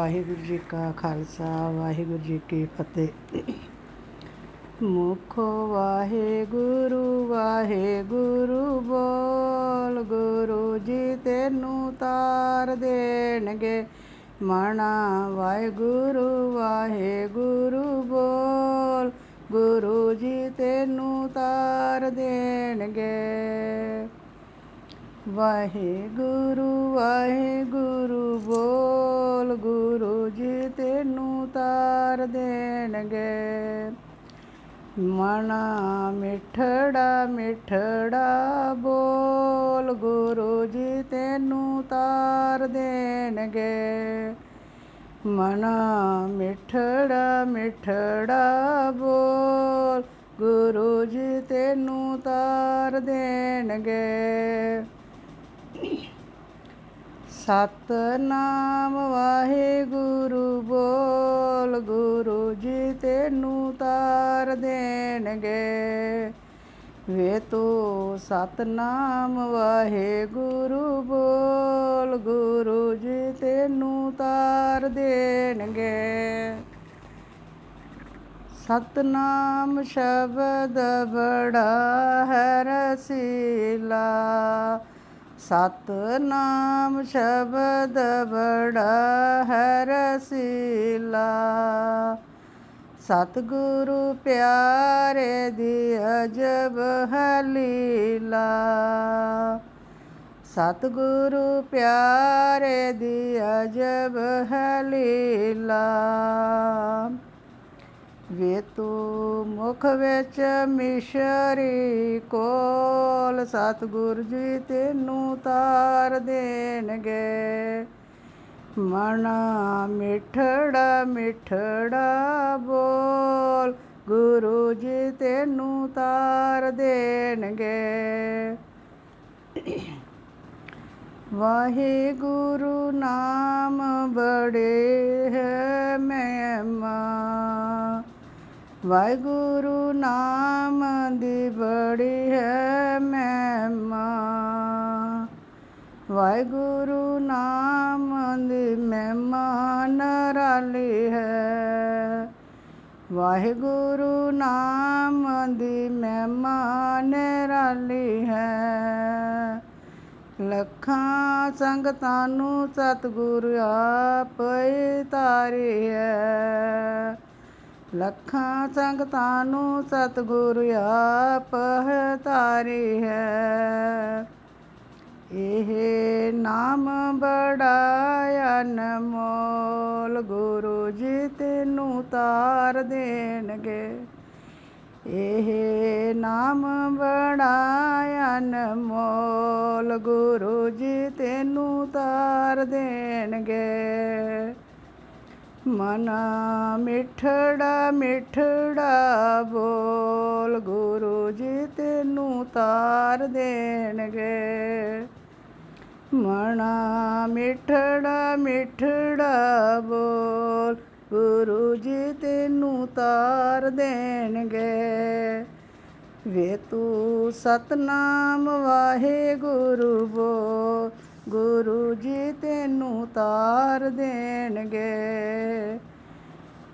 ਵਾਹਿਗੁਰੂ ਜੀ ਕਾ ਖਾਲਸਾ, ਵਾਹਿਗੁਰੂ ਜੀ ਕੀ ਫਤਿਹ। ਮੁਖੋ ਵਾਹਿਗੁਰੂ ਵਾਹਿਗੁਰੂ ਬੋਲ, ਗੁਰੂ ਜੀ ਤੈਨੂੰ ਤਾਰ ਦੇਣਗੇ। ਮਣਾ ਵਾਹਿਗੁਰੂ ਵਾਹਿਗੁਰੂ ਬੋਲ, ਗੁਰੂ ਜੀ ਤੈਨੂੰ ਤਾਰ ਦੇਣਗੇ। ਵਾਹਿਗੁਰੂ ਵਾਹਿਗੁਰੂ ਬੋਲ ਤੈਨੂੰ ਤਾਰ ਦੇਣਗੇ। ਮਨਾ ਮਿਠੜਾ ਮਿਠੜਾ ਬੋਲ ਗੁਰੂ ਜੀ ਤੈਨੂੰ ਤਾਰ ਦੇਣਗੇ। ਮਨਾ ਮਿਠੜਾ ਮਿਠੜਾ ਬੋਲ ਗੁਰੂ ਜੀ ਤੈਨੂੰ ਤਾਰ ਦੇਣਗੇ। ਸਤਨਾਮ ਵਾਹਿਗੁਰੂ ਤਾਰ ਦੇਣਗੇ ਵੇ ਤੂੰ ਸਤਨਾਮ ਵਾਹਿਗੁਰੂ ਬੋਲ, ਗੁਰੂ ਜੀ ਤੈਨੂੰ ਤਾਰ ਦੇਣਗੇ। ਸਤਨਾਮ ਸ਼ਬਦ ਬੜਾ ਹੈ ਰਸੀਲਾ। ਸਤਨਾਮ ਸ਼ਬਦ ਬੜਾ ਹੈ ਰਸੀਲਾ। ਸਤਿਗੁਰੂ ਪਿਆਰੇ ਦੀ ਅਜਬ ਹਲੀਲਾ। ਸਤਿਗੁਰੂ ਪਿਆਰੇ ਦੀ ਅਜਬ ਹਲੀਲਾ। ਲੀਲਾ ਵੇ ਤੂੰ ਮੁਖ ਵਿੱਚ ਮਿਸ਼ਰੀ ਕੋਲ, ਸਤਿਗੁਰ ਜੀ ਤੈਨੂੰ ਤਾਰ ਦੇਣਗੇ। ਮਣਾ ਮਿਠੜਾ ਮਿਠੜਾ ਬੋਲ, ਗੁਰੂ ਜੀ ਤੈਨੂੰ ਤਾਰ ਦੇਣਗੇ। ਵਾਹਿਗੁਰੂ ਨਾਮ ਬੜੇ ਹੈ ਮਹਿਮਾ। ਵਾਹਿਗੁਰੂ ਨਾਮ ਦੀ ਬੜੀ ਹੈ ਮਹਿਮਾ। ਵਾਹਿਗੁਰੂ ਨਾਮ ਵਾਹਿਗੁਰੂ ਨਾਮ ਦੀ ਮਹਿਮਾ ਨਰਾਲੀ ਹੈ। ਲੱਖਾਂ ਸੰਗਤਾਂ ਨੂੰ ਸਤਿਗੁਰੂ ਆਪ ਹੀ ਤਾਰੀ ਹੈ। ਲੱਖਾਂ ਸੰਗਤਾਂ ਨੂੰ ਸਤਿਗੁਰੂ ਆਪ ਹੀ ਤਾਰੀ ਹੈ। ਇਹ ਨਾਮ ਬੜਾ ਅਨਮੋਲ ਗੁਰੂ ਜੀ ਤੈਨੂੰ ਤਾਰ ਦੇਣਗੇ। ਇਹ ਨਾਮ ਬੜਾ ਅਨਮੋਲ ਗੁਰੂ ਜੀ ਤੈਨੂੰ ਤਾਰ ਦੇਣਗੇ। ਮਨ ਮਿਠੜਾ ਮਿਠੜਾ ਬੋਲ ਗੁਰੂ ਜੀ ਤੈਨੂੰ ਤਾਰ ਦੇਣਗੇ। ਮਣਾ ਮਿਠੜਾ ਮਿਠੜਾ ਬੋਲ, ਗੁਰੂ ਜੀ ਤੈਨੂੰ ਤਾਰ ਦੇਣਗੇ। ਵੇ ਤੂੰ ਸਤਨਾਮ ਵਾਹਿਗੁਰੂ ਬੋਲ, ਗੁਰੂ ਜੀ ਤੈਨੂੰ ਤਾਰ ਦੇਣਗੇ।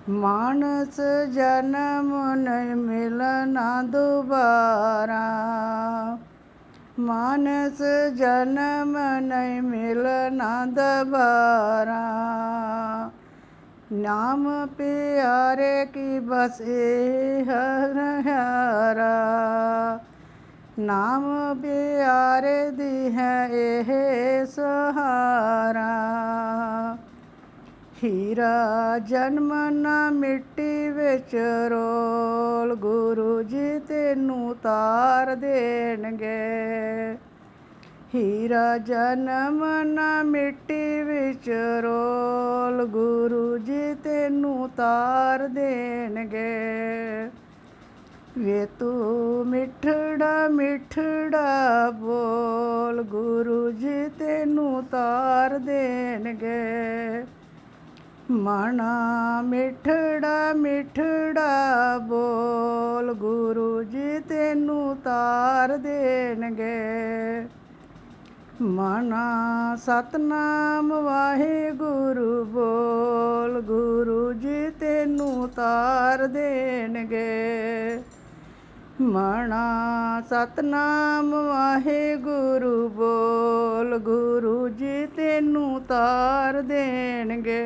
ਮਾਨਸ ਜਨਮ ਨਹੀਂ ਮਿਲਣਾ ਦੁਬਾਰਾ। ਮਾਨਸ ਜਨਮ ਨਹੀਂ ਮਿਲਣਾ ਦੁਬਾਰਾ ਨਾਮ ਪਿਆਰੇ ਕੀ ਬਸ ਇਹ ਹਰਿਆਰਾ। ਨਾਮ ਪਿਆਰੇ ਦੀ ਹੈ ਇਹ ਸਹਾਰਾ। ਹੀਰਾ ਜਨਮ ਨਾ ਮਿੱਟੀ ਵਿੱਚ ਰੋਲ ਗੁਰੂ ਜੀ ਤੈਨੂੰ ਤਾਰ ਦੇਣਗੇ। ਹੀਰਾ ਜਨਮ ਨਾ ਮਿੱਟੀ ਵਿੱਚ ਰੋਲ, ਗੁਰੂ ਜੀ ਤੈਨੂੰ ਤਾਰ ਦੇਣਗੇ। ਵੇ ਤੂੰ ਮਿੱਠੜਾ ਮਿੱਠੜਾ ਬੋਲ, ਗੁਰੂ ਜੀ ਤੈਨੂੰ ਤਾਰ ਦੇਣਗੇ। ਮਣਾ ਮਿਠੜਾ ਮਿਠੜਾ ਬੋਲ ਗੁਰੂ ਜੀ ਤੈਨੂੰ ਤਾਰ ਦੇਣਗੇ। ਮਨਾ ਸਤਨਾਮ ਵਾਹਿਗੁਰੂ ਬੋਲ ਗੁਰੂ ਜੀ ਤੈਨੂੰ ਤਾਰ ਦੇਣਗੇ। ਮਣਾ ਸਤਨਾਮ ਵਾਹਿਗੁਰੂ ਬੋਲ ਗੁਰੂ ਜੀ ਤੈਨੂੰ ਤਾਰ ਦੇਣਗੇ।